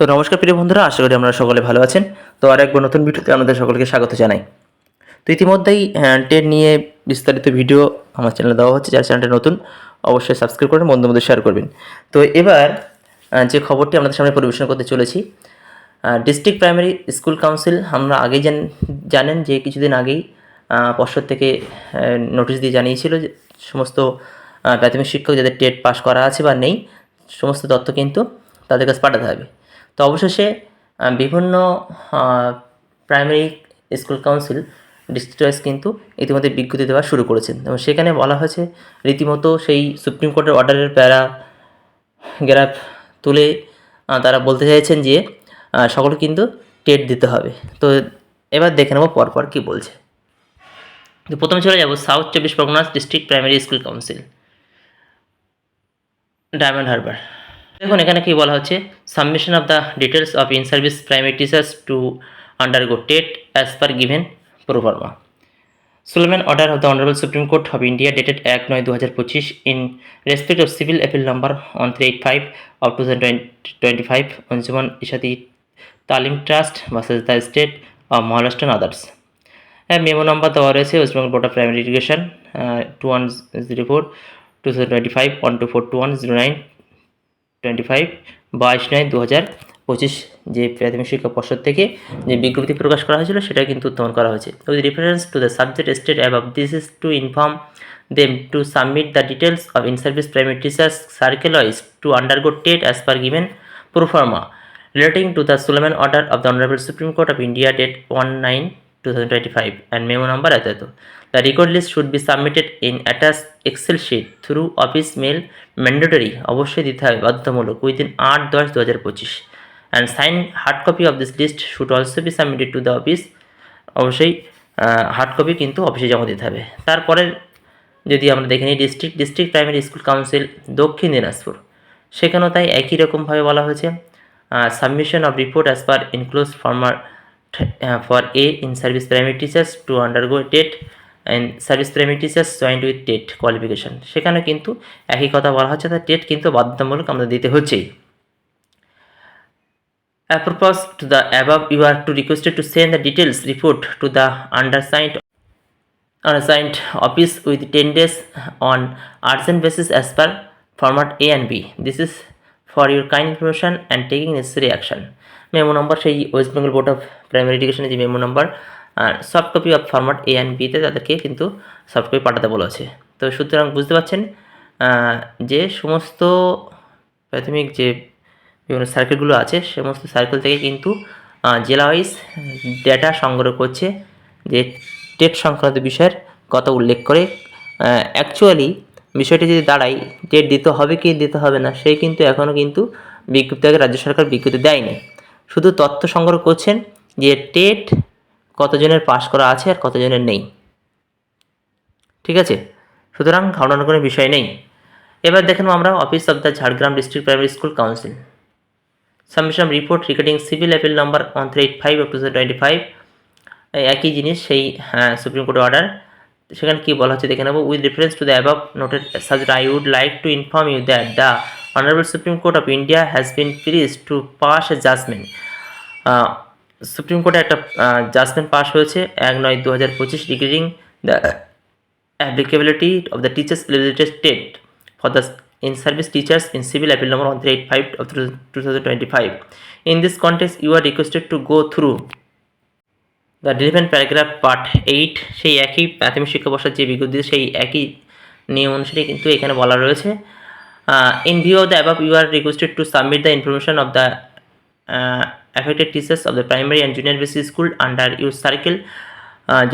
তো নমস্কার প্রিয় বন্ধুরা, আশা করি আপনারা সকলে ভালো আছেন। তো আর একবার নতুন ভিডিওতে আপনাদের সকলকে স্বাগত জানাই। তো ইতিমধ্যেই টেন নিয়ে বিস্তারিত ভিডিও আমার চ্যানেলে দেওয়া হচ্ছে। যার চ্যানেলটা নতুন, অবশ্যই সাবস্ক্রাইব করবেন বন্ধু বন্ধু শেয়ার করবেন। তো এবার যে খবরটি আপনাদের সামনে পরিবেশন করতে চলেছি ডিস্ট্রিক্ট প্রাইমারি স্কুল কাউন্সিল আমরা আগেই জান, জানেন যে কিছুদিন আগেই পর্ষদ থেকে নোটিশ দিয়ে জানিয়েছিল যে সমস্ত প্রাথমিক শিক্ষক যাদের টেট পাস করা আছে বা নেই, সমস্ত তথ্য কিন্তু তাদের কাছে পাঠাতে হবে। তো অবশেষে বিভিন্ন primary school council district wise কিন্তু ইতিমধ্যে বিজ্ঞপ্তি দেওয়া শুরু করেছেন এবং সেখানে বলা হয়েছে, রীতিমতো সেই সুপ্রিম কোর্টের অর্ডারের প্যারা গ্রাফ তুলে তারা বলতে চাইছেন যে সকলে কিন্তু টেট দিতে হবে। তো এবার দেখে নেব পরপর কী বলছে। তো প্রথমে চলে যাব সাউথ চব্বিশ Parganas district primary school council Diamond Harbour. দেখুন এখানে কি বলা হচ্ছে submission of the details of in service primary teachers to undergo TET as per given proforma Suleiman order of the Honorable Supreme Court of India dated Act 9 2025 in respect of civil appeal number 1385 of 2025 on Zaman Ishati Talim Trust versus the State of Maharashtra and others. হ্যাঁ memo number দেওয়া রয়েছে West Bengal board of primary education two one zero four two thousand twenty five one two four two one zero nine twenty five বাইশ নয় দু হাজার পঁচিশ, যে প্রাথমিক শিক্ষা পর্ষদ থেকে যে বিজ্ঞপ্তি প্রকাশ করা হয়েছিল সেটা কিন্তু উত্থাপন করা হয়েছে। With reference to the subject state above this is to inform them to submit the details of in service primary teachers circle wise to undergo TET as per given proforma relating to the Suleiman order of the Honorable Supreme Court of India 1 9 2025 and memo number এত এত। The record list should be submitted in attached Excel sheet through office mail mandatory অবশ্যই দিতে হবে, বাধ্যতামূলক দশ দু হাজার পঁচিশ। And sign hard copy of this list should also be submitted to the office অবশ্যই হার্ড কপি কিন্তু অফিসে জমা দিতে হবে। তারপরে যদি আমরা দেখে নিই district district primary school council Dakshin Dinajpur. সেখানেও তাই একই রকমভাবে বলা হয়েছে। Submission of report as per enclose former for a in service primary teachers to undergo TET and service primary teachers joint with TET qualification সেখানে কিন্তু একই কথা বলা হচ্ছে তার টেট কিন্তু বাধ্যতামূলক আমাদের দিতে হচ্ছেই Apropos to the above, you are to requested to send the details report to the undersigned unassigned office with 10 days on urgent basis as per format A and B. This is for your kind information and taking necessary action. Memo number সেই West Bengal board of primary এডুকেশনের যে memo number soft copy of format A and বিতে তাদেরকে কিন্তু soft copy পাঠাতে বলা আছে তো সুতরাং বুঝতে পারছেন যে সমস্ত প্রাথমিক যে বিভিন্ন সার্কেলগুলো আছে, সমস্ত সার্কেল থেকে কিন্তু জেলা ওয়াইজ ডেটা সংগ্রহ করছে, যে টেট সংক্রান্ত বিষয়ের কথা উল্লেখ করে অ্যাকচুয়ালি বিষয়টি যদি দাঁড়ায় টেট দিতে হবে কি দিতে হবে না সেই কিন্তু এখনও কিন্তু বিজ্ঞপ্তি আগে রাজ্য সরকার বিজ্ঞপ্তি দেয়নি। শুধু তথ্য সংগ্রহ করছেন যে টেট কতজনের পাশ করা আছে আর কতজনের নেই। ঠিক আছে? সুতরাং ঘাবড়ানোর কোনো বিষয় নেই। এবার দেখেন আমরা office of the Jhargram district primary school council. Submission report regarding civil appeal number one three eight five two twenty five. একই জিনিস সেই হ্যাঁ সুপ্রিম কোর্টের অর্ডার সেখানে কি বলা হচ্ছে দেখে নেব। With reference to the above noted সাজেট I would like to inform you that the honourable supreme court of India has been pleased to pass a judgment supreme কোর্টে একটা জাজমেন্ট পাস হয়েছে, এক নয় দু হাজার পঁচিশ regarding the applicability of the teachers eligibility state for the in service teachers in civil appeal number 1385 of 2025 in this context, you are requested to go through the relevant paragraph part eight সেই একই প্রাথমিক শিক্ষা বর্ষের যে বিজ্ঞপ্তি সেই একই নিয়ম অনুসারে কিন্তু এখানে বলা রয়েছে in view of the above you are requested to submit the information of the affected teachers of the primary and junior basic school under your circle uh,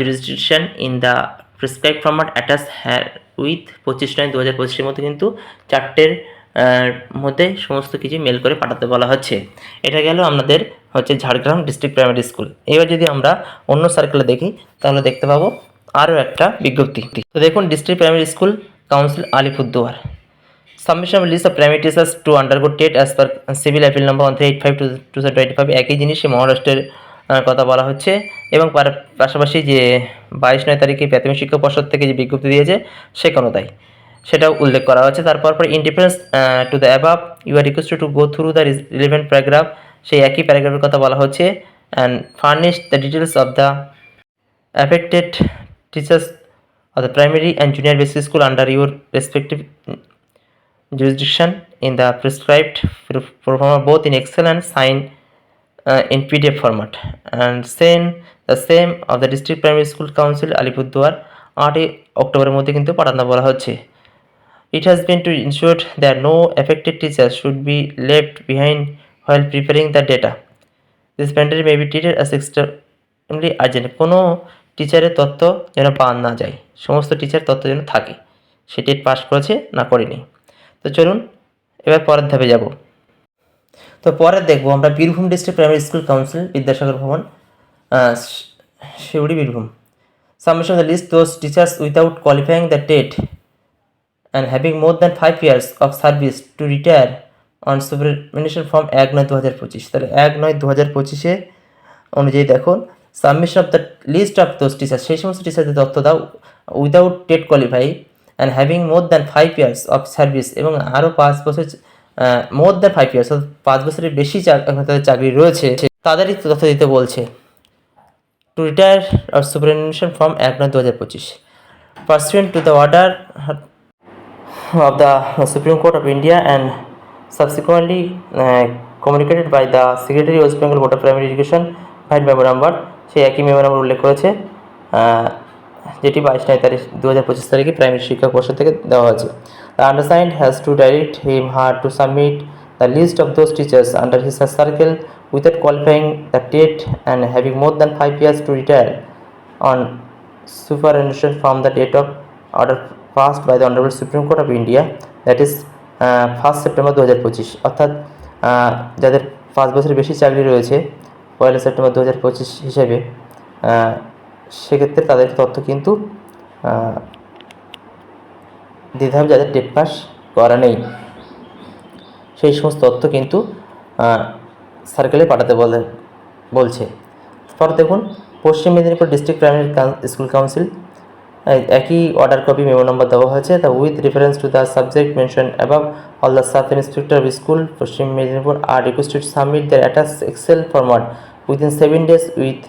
in the prescribe format attached here with পঁচিশ নয় দু হাজার পঁচিশের মধ্যে কিন্তু চারটের মধ্যে সমস্ত কিছু মেল করে পাঠাতে বলা হচ্ছে। এটা গেল আমাদের হচ্ছে ঝাড়গ্রাম ডিস্ট্রিক্ট প্রাইমারি স্কুল এবার যদি আমরা অন্য সার্কেলে দেখি, তাহলে দেখতে পাবো আরও একটা বিজ্ঞপ্তি। তো দেখুন district primary school council Alipurduar. Submission list of primary teachers to undergo TET as per civil appeal number one three eight five two two twenty five একই জিনিসে মহারাষ্ট্রের কথা বলা হচ্ছে। এবং পাশাপাশি যে বাইশ নয় তারিখে প্রাথমিক শিক্ষা পর্ষদ থেকে যে বিজ্ঞপ্তি দিয়েছে সেখানেও তাই সেটাও উল্লেখ করা হয়েছে। তারপর পর indifference to the above you are request to go through the relevant paragraph সেই একই প্যারাগ্রাফের কথা বলা হচ্ছে। And furnish the details of the affected teachers of the primary and junior basic school under your respective jurisdiction in the prescribed performer both in excel and sign in PDF format and same the same of the district primary school council Alipurduar আটই অক্টোবরের মধ্যে কিন্তু পাঠানো বলা হচ্ছে। It has been to ensure that no affected teachers should be left behind while preparing the data. This matter may be treated as extremely urgent. কোনো টিচারের তথ্য যেন পান না যায়। সমস্ত টিচার তথ্য যেন থাকে। সে টেট পাস করেছে না করেনি। তো চলুন, এবার পরের ধাপে যাব। তো পরে দেখব আমরা Birbhum district primary school council Vidyasagar Bhavan Suri Birbhum. Submission the list those teachers without qualifying the TET and having more than five years of service to retire on superannuation from এক নয় দু হাজার পঁচিশ তাহলে এক নয় দু হাজার পঁচিশে অনুযায়ী দেখুন submission of the list of those teacher সেই সমস্ত টিচারদের তথ্য দাও without TET qualify and having more than five years of service এবং আরও পাঁচ বছর মোর দ্যান ফাইভ ইয়ার্স পাঁচ বছরের বেশি তাদের চাকরি রয়েছে, তাদেরই তথ্য দিতে বলছে। To retire or superannuation from এক নয় দু হাজার পঁচিশ pursuant to the order of the Supreme Court of India and subsequently uh, communicated by the Secretary West Bengal Board of Primary Education file memo number সেই একই memo number উল্লেখ করেছে যেটি বাইশ নয় তারিখ দু হাজার পঁচিশ তারিখে প্রাইমারি শিক্ষা পর্ষদ থেকে দেওয়া হয়েছে। The undersigned has to direct him her to submit the list of those teachers under his circle without qualifying the TET and having more than five years to retire on superannuation from the date of order passed by the Honorable Supreme Court of India that is first September দু হাজার পঁচিশ অর্থাৎ আহ, যাদের পাঁচ বছরের বেশি চাকরি রয়েছে পয়লা সেপ্টেম্বর দু হাজার পঁচিশ হিসেবে সেক্ষেত্রে তাদের তথ্য কিন্তু দিতে হবে যাদের টেট পাস করা নেই। সেই সমস্ত তথ্য কিন্তু সার্কেলে পাঠাতে বলে বলছে। পর দেখুন Paschim Medinipur district primary school council একই অর্ডার কপি মেমো নম্বর দেওয়া হয়েছে। The with reference to the subject mention above all the sub inspector of school Paschim Medinipur are requested submit the attach excel format within seven days with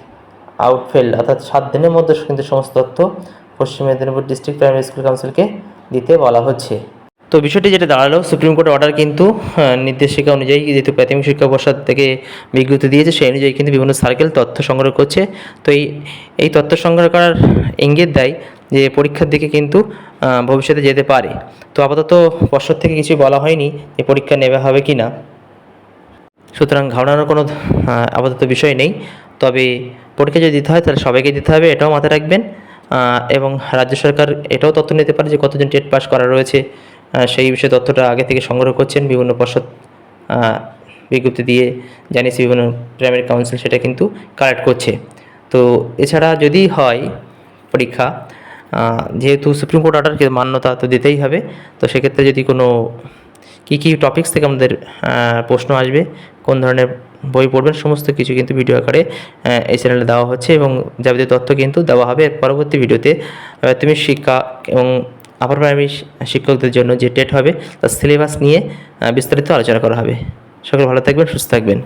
out fail অর্থাৎ সাত দিনের মধ্যে কিন্তু সমস্ত তথ্য Paschim Medinipur district primary school কাউন্সিলকে দিতে বলা হচ্ছে। তো বিষয়টি যেটা দাঁড়াল সুপ্রিম কোর্টের অর্ডার কিন্তু আহ, নির্দেশিকা অনুযায়ী যেহেতু প্রাথমিক শিক্ষা পর্ষদ থেকে বিজ্ঞপ্তি দিয়েছে সেই অনুযায়ী কিন্তু বিভিন্ন সার্কেল তথ্য সংগ্রহ করছে। তো এই এই তথ্য সংগ্রহ করার ইঙ্গিত দেয় যে পরীক্ষার দিকে কিন্তু ভবিষ্যতে যেতে পারে। তো আপাতত পর্ষদ থেকে কিছু বলা হয়নি যে পরীক্ষা নেওয়া হবে কি না সুতরাং ঘাবড়ানোর কোনো আপাতত বিষয় নেই। তবে পরীক্ষা যদি দিতে হয়, তাহলে সবাইকে দিতে হবে, এটাও মাথায় রাখবেন। এবং রাজ্য সরকার এটাও তথ্য নিতে পারে যে কতজন টেট পাস করা রয়েছে। সেই বিষয়ে তথ্যটা আগে থেকে সংগ্রহ করছেন বিভিন্ন পর্ষদ বিজ্ঞপ্তি দিয়ে জানিয়েছে বিভিন্ন প্রাইমারি কাউন্সিল সেটা কিন্তু কালেক্ট করছে। তো এছাড়া যদি হয় পরীক্ষা যেহেতু সুপ্রিম কোর্ট অর্ডারকে মান্যতা তো দিতেই হবে, তো সেক্ষেত্রে যদি কোনো, কী কী টপিকস থেকে আমাদের প্রশ্ন আসবে, কোন ধরনের বই পড়বেন, সমস্ত কিছু কিন্তু ভিডিও আকারে এই চ্যানেলে দেওয়া হচ্ছে এবং যাবতীয় তথ্য কিন্তু দেওয়া হবে পরবর্তী ভিডিওতে তুমি শিক্ষা এবং আপার প্রাইমারি শিক্ষকদের জন্য যে টেট হবে, তার সিলেবাস নিয়ে বিস্তারিত আলোচনা করা হবে। সকলে ভালো থাকবেন, সুস্থ থাকবেন।